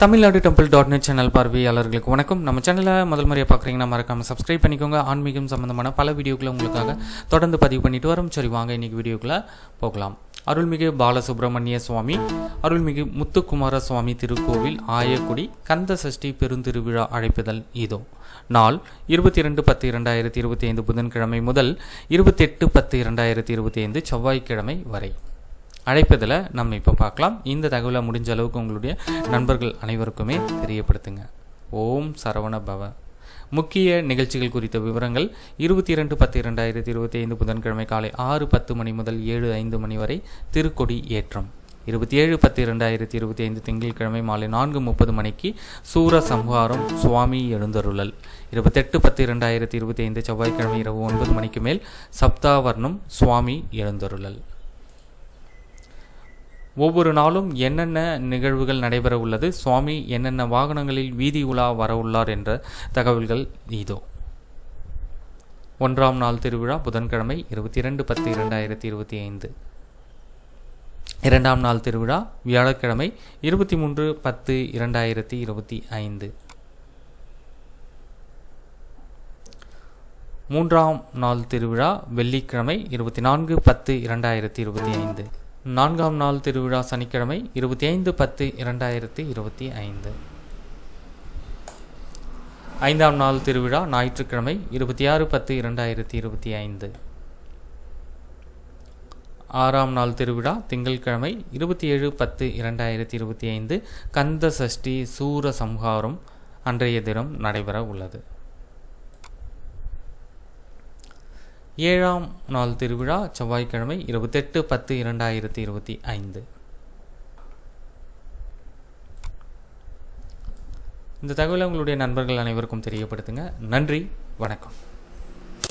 Tamil Nadu temple dot net channel பார்வையாளர்களுக்கு வணக்கம். நம்ம சேனலை முதல் முறையாக பார்க்குறீங்கன்னா மறக்காமல் சப்ஸ்கிரைப் பண்ணிக்கோங்க. ஆன்மீகம் சம்மந்தமான பல வீடியோக்களை உங்களுக்காக தொடர்ந்து பதிவு பண்ணிட்டு வரோம். சரி வாங்க இன்னைக்கு வீடியோக்குள்ளே போகலாம். அருள்மிகு பாலசுப்ரமணிய சுவாமி அருள்மிகு முத்துக்குமார சுவாமி திருக்கோவில் ஆயக்குடி கந்த சஷ்டி பெருந்திருவிழா அழைப்புதல் இதோ. நாள் இருபத்தி ரெண்டு பத்து இரண்டாயிரத்தி இருபத்தி ஐந்து புதன்கிழமை முதல் இருபத்தெட்டு பத்து இரண்டாயிரத்தி இருபத்தி ஐந்து செவ்வாய்க்கிழமை வரை. அழைப்பதில் நம்ம இப்போ பார்க்கலாம். இந்த தகவலை முடிஞ்ச அளவுக்கு உங்களுடைய நண்பர்கள் அனைவருக்குமே தெரியப்படுத்துங்க. ஓம் சரவண பவ. முக்கிய நிகழ்ச்சிகள் குறித்த விவரங்கள் இருபத்தி இரண்டு பத்து இரண்டாயிரத்தி இருபத்தி ஐந்து புதன்கிழமை காலை ஆறு பத்து மணி முதல் ஏழு ஐந்து மணி வரை திருக்கொடி ஏற்றம். இருபத்தி ஏழு பத்து இரண்டாயிரத்தி இருபத்தி ஐந்து திங்கட்கிழமை மாலை நான்கு முப்பது மணிக்கு சூர சம்ஹாரம் சுவாமி எழுந்தருளல். இருபத்தெட்டு பத்து இரண்டாயிரத்தி இருபத்தி ஐந்து செவ்வாய்க்கிழமை இரவு ஒன்பது மணிக்கு மேல் சப்தாவர்ணம் சுவாமி எழுந்தருளல். ஒவ்வொரு நாளும் என்னென்ன நிகழ்வுகள் நடைபெற உள்ளது சுவாமி என்னென்ன வாகனங்களில் வீதி உலா வர உள்ளார் என்ற தகவல்கள் இதோ. ஒன்றாம் நாள் திருவிழா புதன்கிழமை இருபத்தி இரண்டு பத்து இரண்டாயிரத்தி இருபத்தி ஐந்து. இரண்டாம் நாள் திருவிழா வியாழக்கிழமை இருபத்தி மூன்று பத்து இரண்டாயிரத்தி இருபத்தி ஐந்து. மூன்றாம் நாள் திருவிழா வெள்ளிக்கிழமை இருபத்தி நான்கு பத்து இரண்டாயிரத்தி இருபத்தி ஐந்து. நான்காம் நாள் திருவிழா சனிக்கிழமை இருபத்தி ஐந்து பத்து இரண்டாயிரத்தி இருபத்தி ஐந்து. ஐந்தாம் நாள் திருவிழா ஞாயிற்றுக்கிழமை இருபத்தி ஆறு பத்து இரண்டாயிரத்தி இருபத்தி ஐந்து. ஆறாம் நாள் திருவிழா திங்கட்கிழமை இருபத்தி ஏழு பத்து இரண்டாயிரத்தி இருபத்தி ஐந்து. கந்த சஷ்டி சூர சம்ஹாரம் அன்றைய தினம் நடைபெற உள்ளது. ஏழாம் நாள் திருவிழா செவ்வாய்க்கிழமை இருபத்தெட்டு பத்து இரண்டாயிரத்தி இருபத்தி ஐந்து. இந்த தகவலை உங்களுடைய நண்பர்கள் அனைவருக்கும் தெரியப்படுத்துங்க. நன்றி வணக்கம்.